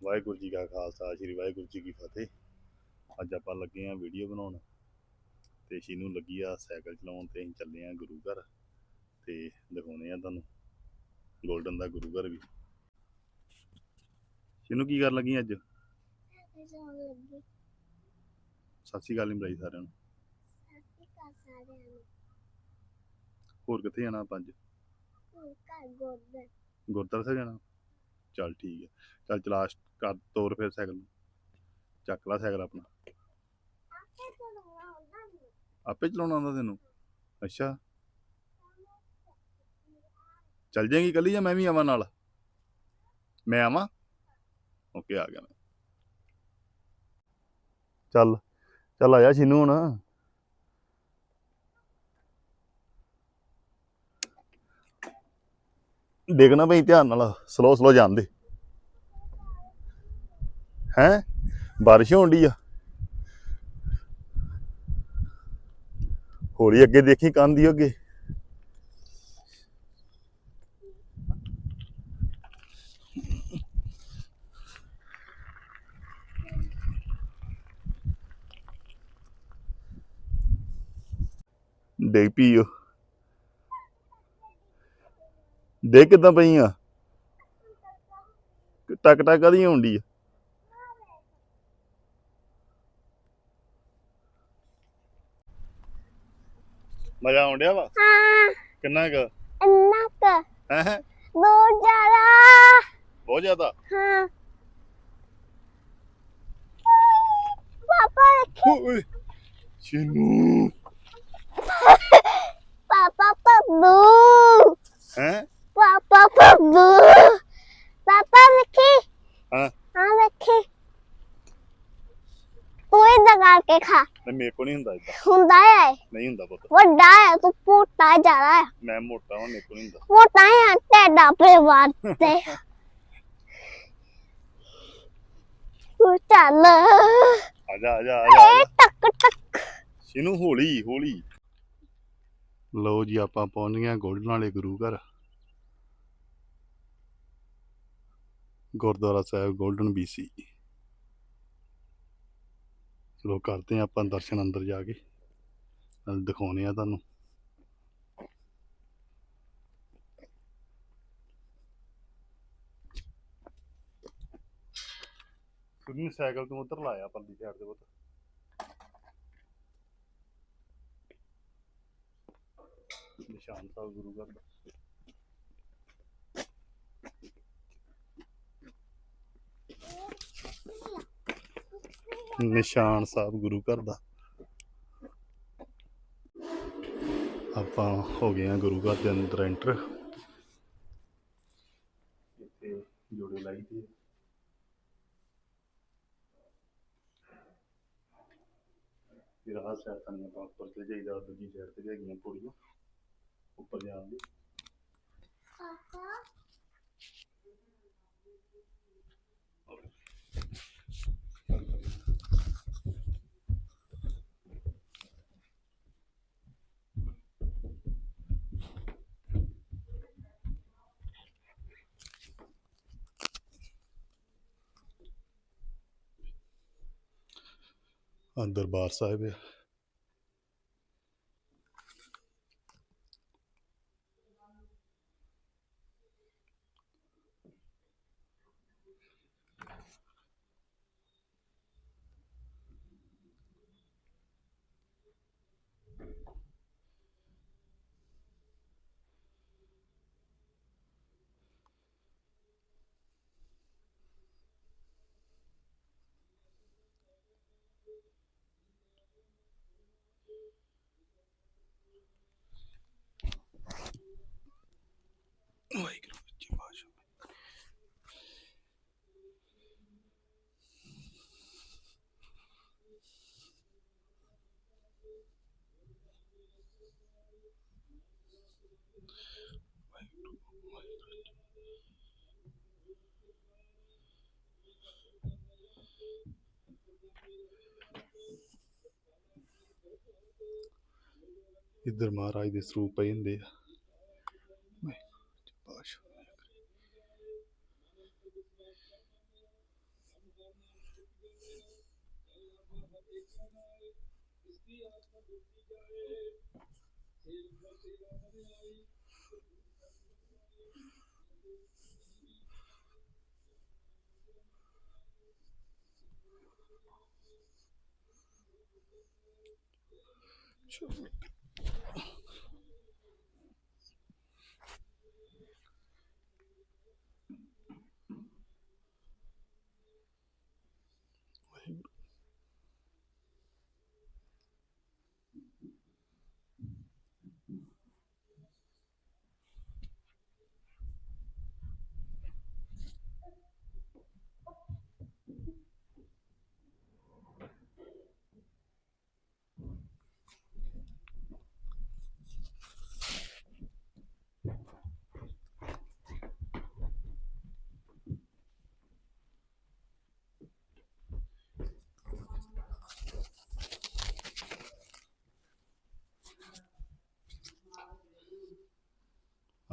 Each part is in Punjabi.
ਵਾਹਿਗੁਰੂ ਜੀ ਕਾ ਖਾਲਸਾ ਸ੍ਰੀ ਵਾਹਿਗੁਰੂ ਜੀ ਕੀ ਫਤਿਹ। ਅੱਜ ਆਪਾਂ ਲੱਗੇ ਆ ਵੀਡੀਓ ਬਣਾਉਣ ਤੇ ਸ਼ੀਨੂੰ ਲੱਗੀ ਆ ਸਾਈਕਲ ਚਲਾਉਣ ਤੇ ਅਸੀਂ ਚੱਲੇ ਆ ਗੁਰੂ ਘਰ ਤੇ ਦਿਖਾਉਣੇ ਆ ਤੁਹਾਨੂੰ 골ਡਨ ਦਾ ਗੁਰੂ ਘਰ ਵੀ। ਸ਼ੀਨੂੰ ਕੀ ਕਰਨ ਲੱਗੀ ਅੱਜ? ਸਤਿ ਸ਼੍ਰੀ ਅਕਾਲ ਬੁਲਾਈ ਸਾਰਿਆਂ ਨੂੰ। ਹੋਰ ਕਿੱਥੇ ਜਾਣਾ ਗੋਦਰ ਗੁਰਦੁਆਰਾ ਸਾਹਿਬ ਜਾਣਾ? ਚੱਲ ਠੀਕ ਹੈ। ਚੱਲ ਚਲਾ ਕਰ, ਤੋਰ ਫਿਰ ਸਾਈਕਲ ਨੂੰ। ਚੱਕ ਲਾ ਸਾਈਕਲ ਆਪਣਾ। ਆਪੇ ਚਲਾਉਣਾ ਆਉਂਦਾ ਤੈਨੂੰ। ਅੱਛਾ। ਚੱਲ ਜਾਏਗੀ ਕੱਲੀ ਜਾਂ ਮੈਂ ਵੀ ਆਵਾਂ ਨਾਲ? ਮੈਂ ਆਵਾਂ? ਓਕੇ, ਆ ਗਿਆ ਮੈਂ। ਚੱਲ ਚੱਲ ਆਇਆ ਸ਼ੀਨੂ ਹੁਣ। ਦੇਖਣਾ ਭਈ ਧਿਆਨ ਨਾਲ ਸਲੋ ਸਲੋ ਜਾਂਦੇ ਹੈ? ਬਾਰਿਸ਼ ਹੋਣ ਡਈ ਆ। ਹੌਲੀ ਅੱਗੇ ਦੇਖੀ ਕੰਦੀ ਅੱਗੇ। ਦੇਖ ਪੀਓ ਦੇਖ ਕਿਦਾਂ ਪਈਆਂ ਟਕ ਟਕ ਕਦੀ ਹੁੰਦੀ ਆ? ਮਜ਼ਾ ਆਉਣ ਡਿਆ ਵਾ? ਹਾਂ। ਕਿੰਨਾ ਕੁ? ਇੰਨਾ ਕ। ਹੈ ਦੂਰ ਜਾਣਾ ਬਹੁਤ ਜ਼ਿਆਦਾ? ਹਾਂ। ਪਾਪਾ ਓਏ ਸ਼ੀਨੂ। ਪਾਪਾ ਪੱਬੂ ਹੈ? ਪਾਪਾ ਪੱਬੂ ਪਾਪਾ ਵੇਖੀ। ਹਾਂ। ਹਾਂ ਵੇਖੀ ਤੂੰ ਇਹ ਦਗਾ ਕੇ ਖਾ। ਤੇ ਮੇਰੇ ਕੋ ਨਹੀਂ ਹੁੰਦਾ ਇਦਾਂ ਹੁੰਦਾ ਹੈ ਨਹੀਂ ਹੁੰਦਾ ਪੁੱਤ। ਵੱਡਾ ਹੈ ਤੂੰ ਪੋਟਾ ਜਾ ਰਹਾ ਹੈ। ਮੈਂ ਮੋਟਾ ਹਾਂ ਮੇਰੇ ਕੋ ਨਹੀਂ ਹੁੰਦਾ। ਮੋਟਾ ਹੈ ਟੈਡਾ ਪਰਿਵਾਰ ਤੇ। ਤੂੰ ਚੱਲ। ਆ ਜਾ ਆ ਜਾ ਆ ਜਾ, ਆ ਏ ਜਾ। ਟਕ ਟਕ। ਸ਼ੀਨੂ ਹੌਲੀ ਹੌਲੀ। ਲਓ ਜੀ ਆਪਾਂ ਪਹੁੰਚ ਗਏ ਹਾਂ ਗੋਲਡਨ ਵਾਲੇ ਗੁਰੂ ਘਰ। Gurdwara Sahib Golden BC. ਚਲੋ ਕਰਦੇ ਹਾਂ ਆਪਾਂ ਦਰਸ਼ਨ ਅੰਦਰ ਜਾ ਕੇ। ਨਾਲ ਦਿਖਾਉਣੇ ਆ ਤੁਹਾਨੂੰ। ਸੁਣੀ ਸਾਈਕਲ ਤੋਂ ਉਧਰ ਲਾਇਆ ਪਰਲੀ ਸਾਈਡ ਦੇ ਪੁੱਤ ਨਿਸ਼ਾਨ ਸਾਹਿਬ ਗੁਰੂ ਘਰ ਦਾ। ਨਿਸ਼ਾਨ ਸਾਹਿਬ ਗੁਰੂ ਘਰ ਦਾ। ਆਪਾਂ ਹੋ ਗਏ ਆ ਗੁਰੂ ਘਰ ਦੇ ਅੰਦਰ ਐਂਟਰ ਇੱਥੇ ਜੋੜੇ ਲਾਈ ਦੀ ਫਿਰ ਆਹ ਸਾਈਡ ਤੋਂ ਆਪਾਂ ਉੱਪਰ ਤੇ ਜਾਈਦਾ, ਦੂਜੀ ਸਾਈਡ ਤੇ ਵੀ ਹੈਗੀਆਂ ਪੌੜੀਆਂ ਉੱਪਰ ਜਾਣ ਦੀ ਪਾਪਾ ਆਹ ਦਰਬਾਰ ਸਾਹਿਬ ਆ ਵਾਹਿਗੁਰੂ ਜੀ ਬਾਸ਼ਾ ਇੱਧਰ ਮਹਾਰਾਜ ਦੇ ਸਰੂਪ ਪਏ ਹੁੰਦੇ ਆ? ਵਾਹਿਗੁਰੂ ਜੀ ਬਾਸ਼ਾ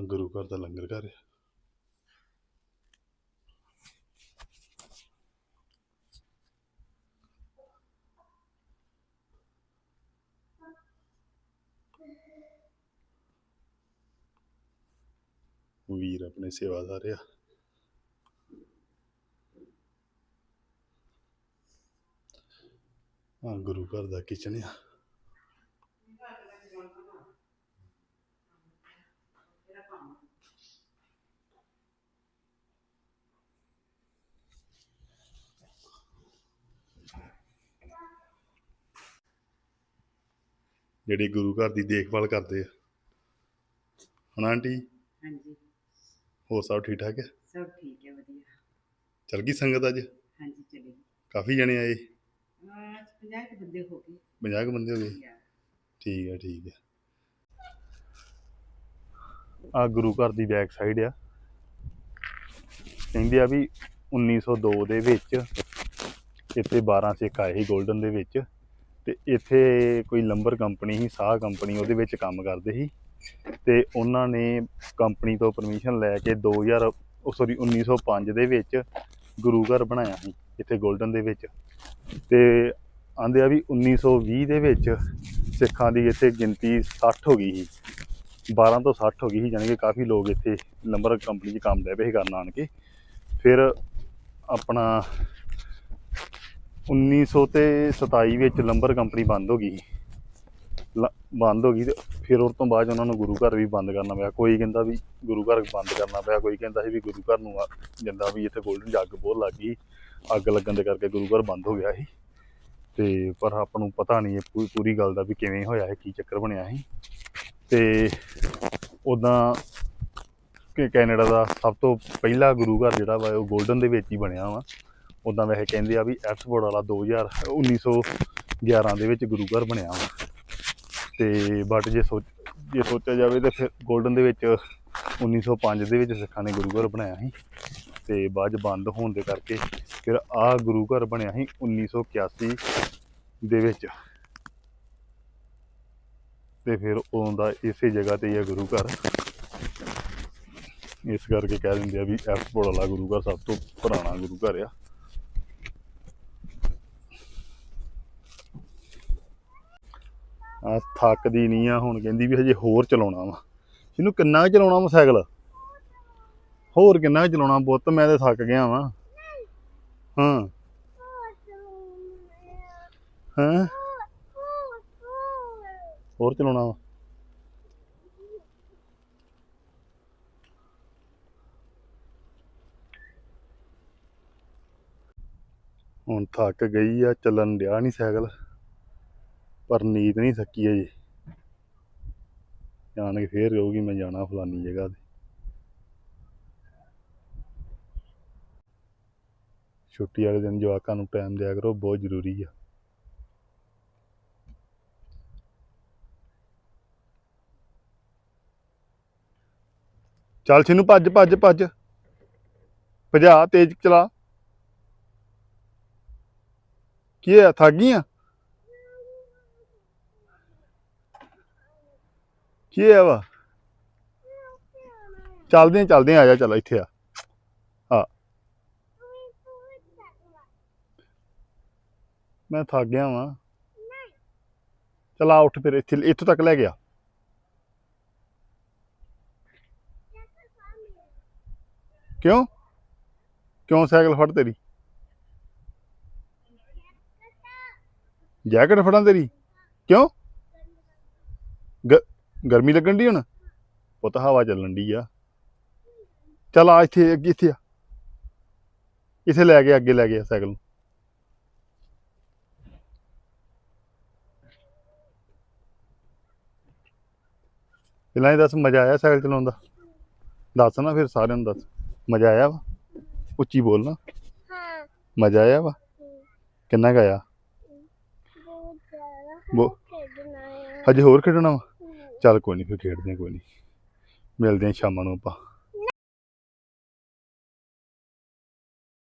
ਆ ਗੁਰੂ ਘਰ ਦਾ ਲੰਗਰ ਘਰ ਆ। ਵੀਰ ਆਪਣੇ ਸੇਵਾਦਾਰ ਆ ਆ ਗੁਰੂ ਘਰ ਦਾ ਕਿਚਨ ਆ। ਜਿਹੜੇ ਗੁਰੂ ਘਰ ਦੀ ਦੇਖਭਾਲ ਕਰਦੇ ਆ। ਹਨਾ ਆਂਟੀ? ਹਾਂਜੀ। ਹੋਰ ਸਭ ਠੀਕ ਠਾਕ ਹੈ ਸਭ ਠੀਕ ਹੈ ਵਧੀਆ। ਚਲ ਗਈ ਸੰਗਤ ਅੱਜ? ਹਾਂਜੀ ਚਲੇ ਕਾਫੀ ਜਣੇ ਆਏ? ਅੱਜ 50 ਕੁ ਬੰਦੇ ਹੋ ਗਏ। 50 ਕੁ ਬੰਦੇ ਹੋ ਗਏ? ਠੀਕ ਹੈ। ਠੀਕ ਹੈ ਆ। ਗੁਰੂ ਘਰ ਦੀ ਬੈਕ ਸਾਈਡ ਆ। ਕਹਿੰਦੇ ਆ ਵੀ 1902 ਦੇ ਵਿੱਚ ਇੱਥੇ 12 ਸਿੱਖ ਆਏ ਸੀ 골ਡਨ ਦੇ ਵਿੱਚ। ਤੇ ਇੱਥੇ ਕੋਈ ਲੰਬਰ ਕੰਪਨੀ ਸੀ, ਸਾਹ ਕੰਪਨੀ ਉਹਦੇ ਵਿੱਚ ਕੰਮ ਕਰਦੇ ਸੀ। ਤੇ ਉਹਨਾਂ ਨੇ ਕੰਪਨੀ ਤੋਂ ਪਰਮਿਸ਼ਨ ਲੈ ਕੇ 2000 ਸੌਰੀ 1905 ਦੇ ਵਿੱਚ ਗੁਰੂ ਘਰ ਬਣਾਇਆ ਸੀ, ਇੱਥੇ 골ਡਨ ਦੇ ਵਿੱਚ। ਤੇ ਆਂਦੇ ਆ ਵੀ 1920 ਦੇ ਵਿੱਚ ਸਿੱਖਾਂ ਦੀ ਇੱਥੇ ਗਿਣਤੀ 60 ਹੋ ਗਈ ਸੀ। 12 ਤੋਂ 60 ਹੋ ਗਈ ਸੀ, ਜਾਣੀ ਕਿ ਕਾਫੀ ਲੋਕ ਇੱਥੇ ਲੰਬਰ ਕੰਪਨੀ 'ਚ ਕੰਮ ਲੈ ਪਏ ਸੀ ਕਰਨ ਆਣ ਕੇ। ਫਿਰ ਆਪਣਾ 1900 ਤੇ 27 ਵਿੱਚ ਲੰਬਰ ਕੰਪਨੀ ਬੰਦ ਹੋ ਗਈ ਸੀ। ਲ- ਬੰਦ ਹੋ ਗਈ ਤੇ ਫਿਰ ਉਸ ਤੋਂ ਬਾਅਦ ਉਹਨਾਂ ਨੂੰ ਗੁਰੂ ਘਰ ਵੀ ਬੰਦ ਕਰਨਾ ਪਿਆ। ਕੋਈ ਕਹਿੰਦਾ ਵੀ ਗੁਰੂ ਘਰ ਬੰਦ ਕਰਨਾ ਪਿਆ, ਕੋਈ ਕਹਿੰਦਾ ਸੀ ਵੀ ਗੁਰੂ ਘਰ ਨੂੰ ਆ- ਜਿੰਦਾ ਵੀ ਇੱਥੇ ਗੋਲਡਨ ਜੱਗ ਬਹੁਤ ਲੱਗ ਗਈ, ਅੱਗ ਲੱਗਣ ਦੇ ਕਰਕੇ ਗੁਰੂ ਘਰ ਬੰਦ ਹੋ ਗਿਆ ਸੀ। ਤੇ ਪਰ ਆਪਾਂ ਨੂੰ ਪਤਾ ਨਹੀਂ ਇਹ ਪੂ- ਪੂਰੀ ਗੱਲ ਦਾ ਵੀ ਕਿਵੇਂ ਹੋਇਆ ਹੈ, ਕੀ ਚੱਕਰ ਬਣਿਆ ਸੀ। ਤੇ ਉਦਾਂ ਕਿ ਕੈਨੇਡਾ ਦਾ ਸਭ ਤੋਂ ਪਹਿਲਾ ਗੁਰੂ ਘਰ ਜਿਹੜਾ ਵਾ, ਉਹ 골ਡਨ ਦੇ ਵਿੱਚ ਹੀ ਬਣਿਆ ਵਾ। ਉਦਾਂ ਵੈਸੇ ਕਹਿੰਦੇ ਆ ਵੀ ਐਕਸਪੋਰਟ ਵਾਲਾ 2000 1911 ਦੇ ਵਿੱਚ ਗੁਰੂ ਘਰ ਬਣਿਆ ਵਾ। ਤੇ ਬਟ ਜੇ ਸੋਚ, ਜੇ ਸੋਚਿਆ ਜਾਵੇ ਤਾਂ ਫਿਰ 골ਡਨ ਦੇ ਵਿੱਚ 1905 ਦੇ ਵਿੱਚ ਸਿੱਖਾਂ ਨੇ ਗੁਰੂ ਘਰ ਬਣਾਇਆ ਸੀ। ਤੇ ਬਾਅਦ 'ਚ ਬੰਦ ਹੋਣ ਦੇ ਕਰਕੇ ਫਿਰ ਆ ਗੁਰੂ ਘਰ ਬਣਿਆ ਸੀ 1981 ਦੇ ਵਿੱਚ। ਤੇ ਫਿਰ ਉਦੋਂ ਦਾ ਇਸੇ ਜਗ੍ਹਾ ਤੇ ਹੀ ਆ ਗੁਰੂ ਘਰ। ਇਸ ਕਰਕੇ ਕਹਿ ਦਿੰਦੇ ਆ ਵੀ ਐਕਸਪੋਰਟ ਵਾਲਾ ਗੁਰੂ ਘਰ ਸਭ ਤੋਂ ਪੁਰਾਣਾ ਗੁਰੂ ਘਰ ਆ। ਆ ਥੱਕਦੀ ਨਹੀਂ ਆ ਹੁਣ ਕਹਿੰਦੀ ਵੀ ਹਜੇ ਹੋਰ ਚਲਾਉਣਾ ਵਾ। ਇਹਨੂੰ ਕਿੰਨਾ ਕੁ ਚਲਾਉਣਾ ਵਾ ਸਾਈਕਲ? ਹੋਰ ਕਿੰਨਾ ਕੁ ਚਲਾਉਣਾ ਬੁੱਤ ਮੈਂ ਤੇ ਥੱਕ ਗਿਆ ਵਾਂ। ਹਾਂ। ਹਾਂ। ਹੋਰ ਚਲਾਉਣਾ ਵਾ। ਹੁਣ ਥੱਕ ਗਈ ਆ, ਚੱਲਣ ਡਿਆ ਨਹੀਂ ਸਾਈਕਲ। ਪਰ ਨੀਂਦ ਨਹੀਂ ਥੱਕੀ ਅਜੇ। ਜਾਣ ਕੇ ਫੇਰ ਕਹੂਗੀ ਮੈਂ ਜਾਣਾ ਫਲਾਨੀ ਜਗ੍ਹਾ ਤੇ। ਛੁੱਟੀ ਵਾਲੇ ਦਿਨ ਜਵਾਕਾਂ ਨੂੰ ਟਾਈਮ ਦਿਆ ਕਰੋ, ਬਹੁਤ ਜ਼ਰੂਰੀ ਆ। ਚੱਲ ਛਿਨੂੰ, ਭੱਜ ਭੱਜ ਭੱਜ। ਭਜਾ, ਤੇਜ਼ ਚਲਾ। ਕੀ ਹੈ ਥੱਕ ਗਈ ਕੀ ਹੈ ਵਾ? ਚੱਲਦੇ ਚੱਲਦੇ ਆ ਆ ਜਾ, ਚੱਲ ਇੱਥੇ ਆ। ਮੈਂ ਥੱਕ ਗਿਆ ਵਾਂ। ਚਲ ਆ ਉੱਠ ਫਿਰ, ਇੱਥੇ, ਇੱਥੋਂ ਤੱਕ ਲੈ ਗਿਆ। ਕਿਉਂ? ਕਿਉਂ ਸਾਈਕਲ ਫੜ ਤੇਰੀ? ਜੈਕਟ ਫੜਾਂ ਤੇਰੀ? ਕਿਉਂ? ਗ- ਗਰਮੀ ਲੱਗਣ ਦੀ ਹੁਣ? ਪੁੱਤ ਹਵਾ ਚੱਲਣ ਦੀ ਆ। ਚੱਲ ਆ ਇੱਥੇ ਅੱਗੇ ਇੱਥੇ ਆ। ਇੱਥੇ ਲੈ ਗਿਆ ਅੱਗੇ ਲੈ ਗਿਆ ਸਾਈਕਲ ਨੂੰ। ਪਹਿਲਾਂ ਇਹ ਦੱਸ ਮਜ਼ਾ ਆਇਆ ਸਾਈਕਲ ਚਲਾਉਣ ਦਾ? ਦੱਸ ਨਾ ਫਿਰ ਸਾਰਿਆਂ ਨੂੰ ਦੱਸ। ਮਜ਼ਾ ਆਇਆ ਵਾ? ਉੱਚੀ ਬੋਲ ਨਾ। ਹਾਂ ਮਜ਼ਾ ਆਇਆ ਵਾ? ਕਿੰਨਾ ਕੁ ਆਇਆ? ਬਹੁਤ ਜ਼ਿਆਦਾ। ਹੈ ਹਜੇ ਹੋਰ ਖੇਡਣਾ ਵਾ? ਚੱਲ ਕੋਈ ਨਹੀਂ ਫਿਰ ਖੇਡਦੇ ਹਾਂ ਕੋਈ ਨਹੀਂ ਮਿਲਦੇ ਹਾਂ ਸ਼ਾਮਾਂ ਨੂੰ ਆਪਾਂ।